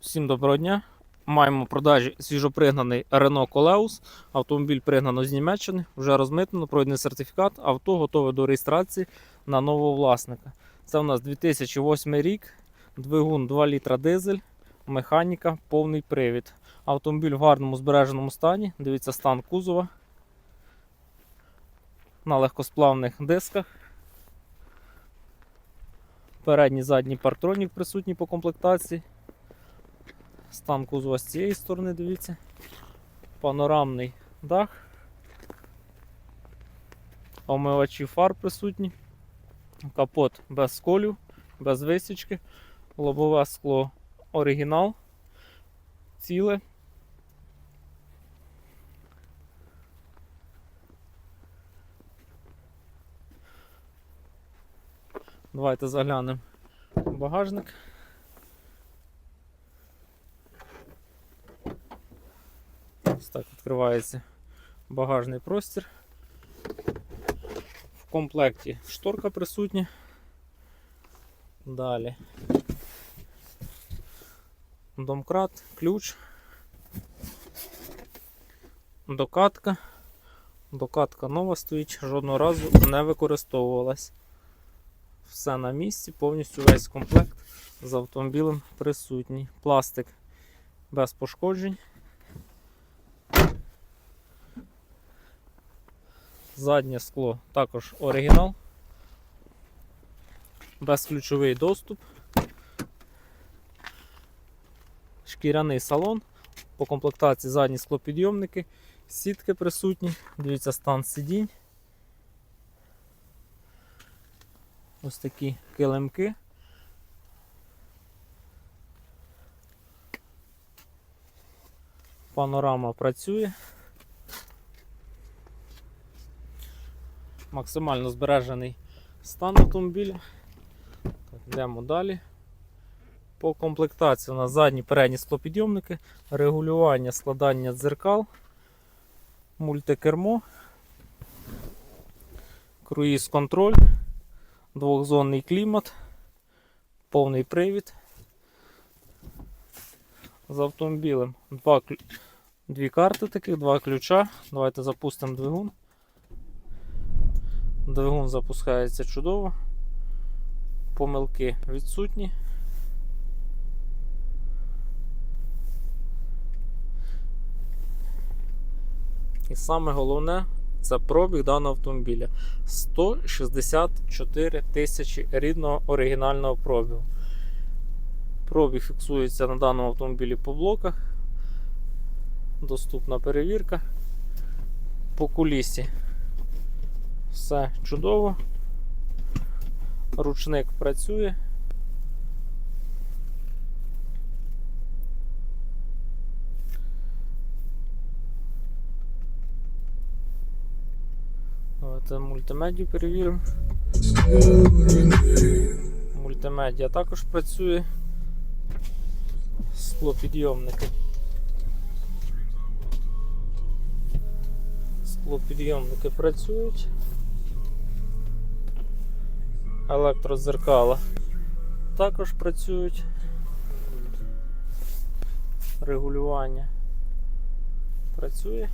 Всім доброго дня. Маємо продажі свіжопригнаний Renault Coleus. Автомобіль пригнано з Німеччини, вже розмитнено, пройдений сертифікат. Авто готове до реєстрації на нового власника. Це у нас 2008 рік, двигун 2 літра дизель, механіка, повний привід. Автомобіль в гарному збереженому стані. Дивіться стан кузова. На легкосплавних дисках. Передній задній парктронік присутній по комплектації. Стан кузова з цієї сторони, дивіться. Панорамний дах. Омивачі фар присутні. Капот без сколів, без висічки. Лобове скло оригінал. Ціле. Давайте заглянемо в багажник. Ось так відкривається багажний простір. В комплекті шторка присутня. Далі. Домкрат, ключ. Докатка. Докатка нова стоїть, жодного разу не використовувалась. Все на місці, повністю весь комплект з автомобілем присутній. Пластик без пошкоджень. Заднє скло також оригінал. Безключовий доступ. Шкіряний салон. По комплектації задні склопідйомники, сітки присутні. Дивіться стан сидінь. Ось такі килимки. Панорама працює. Максимально збережений стан автомобіля. Так, йдемо далі. По комплектації у нас задні передні склопідйомники, регулювання складання дзеркал, мультикермо, круїз контроль, двохзонний клімат, повний привід. З автомобілем два, дві карти таких, два ключа. Давайте запустимо двигун. Двигун запускається чудово. Помилки відсутні. І саме головне це пробіг даного автомобіля. 164 тисячі рідного оригінального пробігу. Пробіг фіксується на даному автомобілі по блоках. Доступна перевірка. По кулісі все чудово. Ручник працює. Давайте мультимедію перевіримо. Мультимедіа також працює. Склопідйомники. Склопідйомники працюють. Електрозеркала також працюють. Регулювання працює.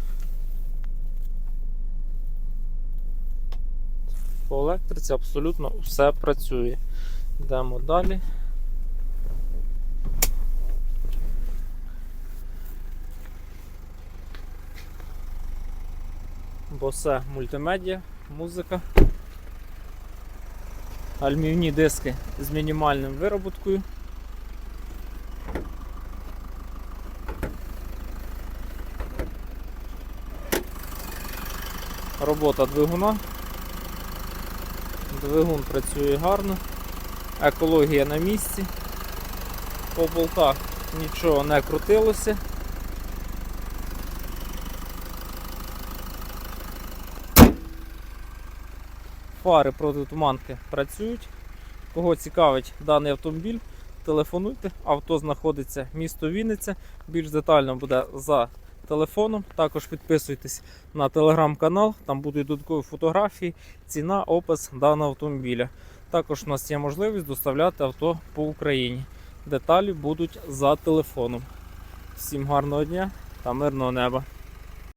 По електриці абсолютно все працює. Йдемо далі. Босе мультимедіа, музика. Альмівні диски з мінімальним вироботкою. Робота двигуна. Двигун працює гарно, екологія на місці. По болтах нічого не крутилося. Фари протитуманки працюють. Кого цікавить даний автомобіль, телефонуйте. Авто знаходиться місто Вінниця. Більш детально буде за телефоном. Також підписуйтесь на телеграм-канал, там будуть додаткові фотографії, ціна, опис даного автомобіля. Також у нас є можливість доставляти авто по Україні. Деталі будуть за телефоном. Всім гарного дня та мирного неба.